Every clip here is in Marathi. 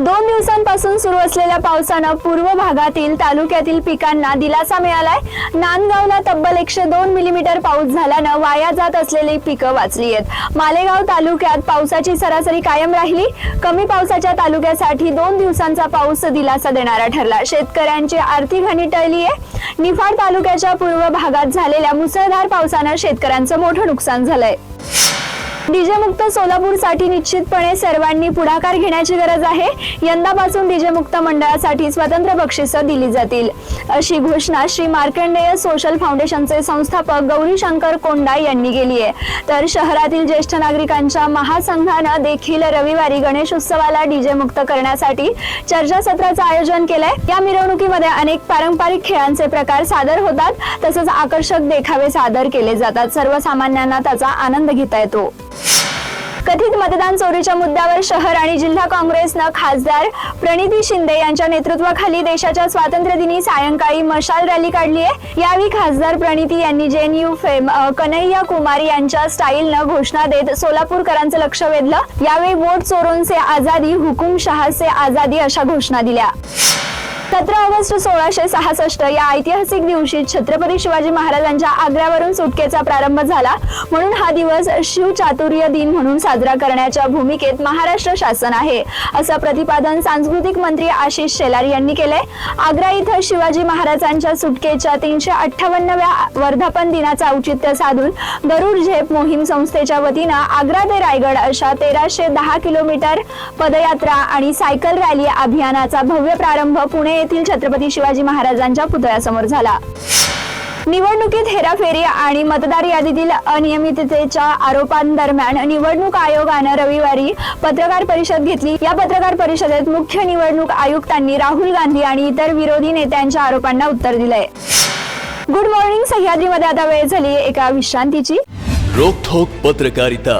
दोन दिवसांपासून सुरू असलेल्या पावसानं पूर्व भागातील तालुक्यातील पिकांना दिलासा मिळालाय. नांदगावला तब्बल एकशे दोन मिलीमीटर पाऊस झाल्यानं वाया जात असलेली पिकं वाचली आहेत. मालेगाव तालुक्यात पावसाची सरासरी कायम राहिली. कमी पावसाच्या तालुक्यासाठी दोन दिवसांचा पाऊस दिलासा देणारा ठरला. शेतकऱ्यांची आर्थिक हानी टळली आहे निफाड तालुक्याच्या पूर्व भागात झालेल्या मुसळधार पावसानं शेतकऱ्यांचं मोठं नुकसान झालंय. डीजे मुक्त सोलापूरसाठी निश्चितपणे सर्वांनी पुढाकार घेण्याची गरज आहे. यंदापासून डीजे मुक्त मंडळासाठी स्वतंत्र बक्षिसं दिली जातील. अशी घोषणा श्री मार्कंडेय सोशल फाउंडेशनचे संस्थापक गौरी शंकर कोंडा यांनी केली आहे. तर शहरातील ज्येष्ठ नागरिकांच्या महासंघानं देखील रविवारी गणेश उत्सवाला डीजे मुक्त करण्यासाठी चर्चासत्राचं आयोजन केलंय. या मिरवणुकीमध्ये अनेक पारंपरिक खेळांचे प्रकार सादर होतात. तसंच आकर्षक देखावे सादर केले जातात. सर्वसामान्यांना त्याचा आनंद घेता येतो. कथित मतदान चोरीच्या मुद्द्यावर शहर आणि जिल्हा काँग्रेसनं खासदार प्रणिती शिंदे यांच्या नेतृत्वाखाली देशाच्या स्वातंत्र्य दिनी सायंकाळी मशाल रॅली काढली आहे. यावेळी खासदार प्रणिती यांनी जेएनयू फेम कन्हैया कुमार यांच्या स्टाईलनं घोषणा देत सोलापूरकरांचं लक्ष वेधलं. यावेळी वोट चोरून से आझादी हुकुमशहा से आझादी अशा घोषणा दिल्या. सतरा ऑगस्ट सोळाशे सहासष्ट या ऐतिहासिक दिवशी छत्रपती शिवाजी महाराजांच्या आग्र्यावरून सुटकेचा प्रारंभ झाला. म्हणून हा दिवस शिवचातुर्य दिन म्हणून साजरा करण्याच्या भूमिकेत महाराष्ट्र शासन आहे असं प्रतिपादन सांस्कृतिक मंत्री आशिष शेलार यांनी केले आग्रा इथं शिवाजी महाराजांच्या सुटकेच्या तीनशे अठ्ठावन्नव्या वर्धापन दिनाचं औचित्य साधून गरुड झेप मोहीम संस्थेच्या वतीनं आग्रा ते रायगड अशा तेराशे दहा किलोमीटर पदयात्रा आणि सायकल रॅली अभियानाचा भव्य प्रारंभ पुणे येथील छत्रपती शिवाजी महाराजांच्या पुतळ्यासमोर झाला. निवडणुकीत हेराफेरी आणि मतदार यादीतील अनियमिततेच्या आरोपांदरम्यान निवडणूक आयोगानं रविवारी पत्रकार परिषद घेतली. या पत्रकार परिषदेत मुख्य निवडणूक आयुक्तांनी राहुल गांधी आणि इतर विरोधी नेत्यांच्या आरोपांना उत्तर दिलंय. गुड मॉर्निंग सह्याद्रीमध्ये आता वेळ झाली एका विश्रांतीची. रोखोक पत्रकारिता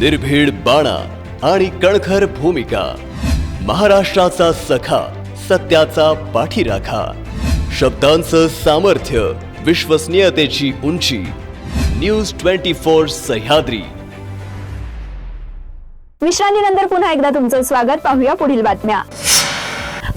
निर्भीड बाणा आणि कणखर भूमिका महाराष्ट्राचा सखा. सत्याचा पाठीराखा. शब्दांचं सामर्थ्य विश्वसनीयतेची उंची. News twenty four Sahyadri. विश्रांतीनंतर पुन्हा एकदा तुमचं स्वागत. पाहूया पुढील बातम्या.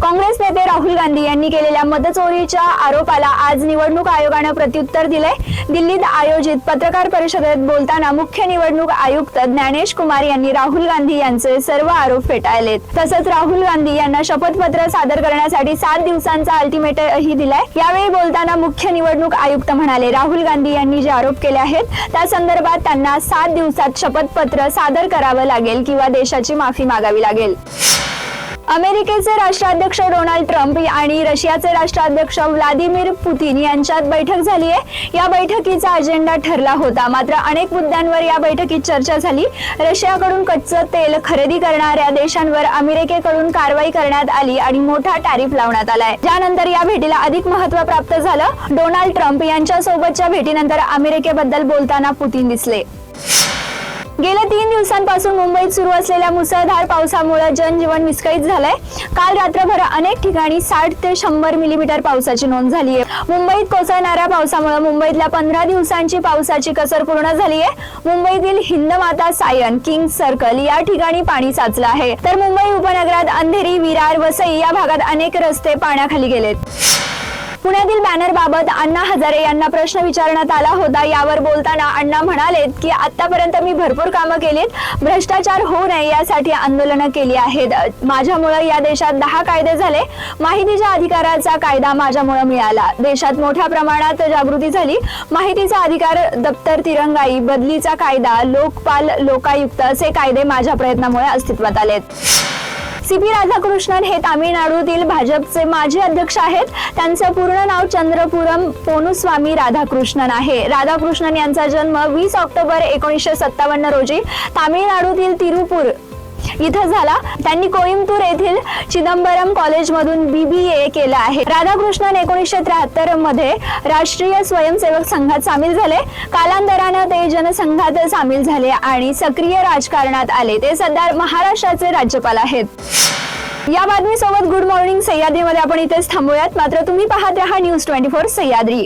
काँग्रेस नेते राहुल गांधी यांनी केलेल्या मतचोरीच्या आरोपाला आज निवडणूक आयोगानं प्रत्युत्तर दिलंय. दिल्लीत आयोजित पत्रकार परिषदेत बोलताना मुख्य निवडणूक आयुक्त ज्ञानेश कुमार यांनी राहुल गांधी यांचे सर्व आरोप फेटाळलेत. तसंच राहुल गांधी यांना शपथपत्र सादर करण्यासाठी सात दिवसांचा अल्टिमेटही दिलाय. यावेळी बोलताना मुख्य निवडणूक आयुक्त म्हणाले राहुल गांधी यांनी जे आरोप केले आहेत त्या संदर्भात त्यांना सात दिवसात शपथपत्र सादर करावं लागेल किंवा देशाची माफी मागावी लागेल. अमेरिकेचे राष्ट्राध्यक्ष डोनाल्ड ट्रम्प आणि रशियाचे राष्ट्राध्यक्ष व्लादिमीर पुतीन यांच्यात बैठक झाली आहे. या बैठकीचा अजेंडा ठरला होता. मात्र अनेक मुद्द्यांवर या बैठकीत चर्चा झाली. रशियाकडून कच्चं तेल खरेदी करणाऱ्या देशांवर अमेरिकेकडून कारवाई करण्यात आली आणि मोठा टॅरिफ लावण्यात आलाय. त्यानंतर या भेटीला अधिक महत्त्व प्राप्त झालं. डोनाल्ड ट्रम्प यांच्या सोबतच्या भेटीनंतर अमेरिकेबद्दल बोलताना पुतीन दिसले. गेल्या तीन दिवसांपासून मुंबईत सुरू असलेल्या मुसळधार पावसामुळे जनजीवन विस्कळीत झालंय. काल रात्रभर अनेक ठिकाणी साठ ते शंभर मिलीमीटर पावसाची नोंद झाली आहे मुंबईत कोसळणाऱ्या पावसामुळे मुंबईतल्या पंधरा दिवसांची पावसाची कसर पूर्ण झाली आहे मुंबईतील हिंदमाता सायन किंग सर्कल या ठिकाणी पाणी साचलं आहे. तर मुंबई उपनगरात अंधेरी विरार वसई या भागात अनेक रस्ते पाण्याखाली गेलेत. पुण्यातील बॅनर बाबत अण्णा हजारे यांना प्रश्न विचारण्यात आला होता. यावर बोलताना अण्णा म्हणालेत की आतापर्यंत मी भरपूर कामं केलीत. भ्रष्टाचार होऊ नये यासाठी आंदोलनं केली आहेत. माझ्यामुळे या देशात दहा कायदे झाले. माहितीच्या अधिकाराचा कायदा माझ्यामुळे मिळाला. देशात मोठ्या प्रमाणात जागृती झाली. माहितीचा अधिकार दप्तर तिरंगाई बदलीचा कायदा लोकपाल लोकायुक्त असे कायदे माझ्या प्रयत्नामुळे अस्तित्वात आलेत. सी पी राधाकृष्णन हे तामिळनाडूतील भाजपचे माजी अध्यक्ष आहेत. त्यांचं पूर्ण नाव चंद्रपुरम पोनुस्वामी राधाकृष्णन आहे. राधाकृष्णन यांचा जन्म वीस ऑक्टोबर एकोणीसशे सत्तावन्न रोजी तामिळनाडूतील तिरुपूर इथं झाला. त्यांनी कोईमतूर येथील चिदंबरम कॉलेजमधून बीबीए केलं आहे. राधाकृष्णन एकोणीसशे त्र्याहत्तरमध्ये राष्ट्रीय स्वयंसेवक संघात सामील झाले. कालांतरानं ते जनसंघात सामील झाले आणि सक्रिय राजकारणात आले. ते सध्या महाराष्ट्राचे राज्यपाल आहेत. या बातमीसोबत गुड मॉर्निंग सह्याद्रीमध्ये आपण इथेच थांबूयात. मात्र तुम्ही पाहत रहा न्यूज ट्वेंटी फोर सह्याद्री.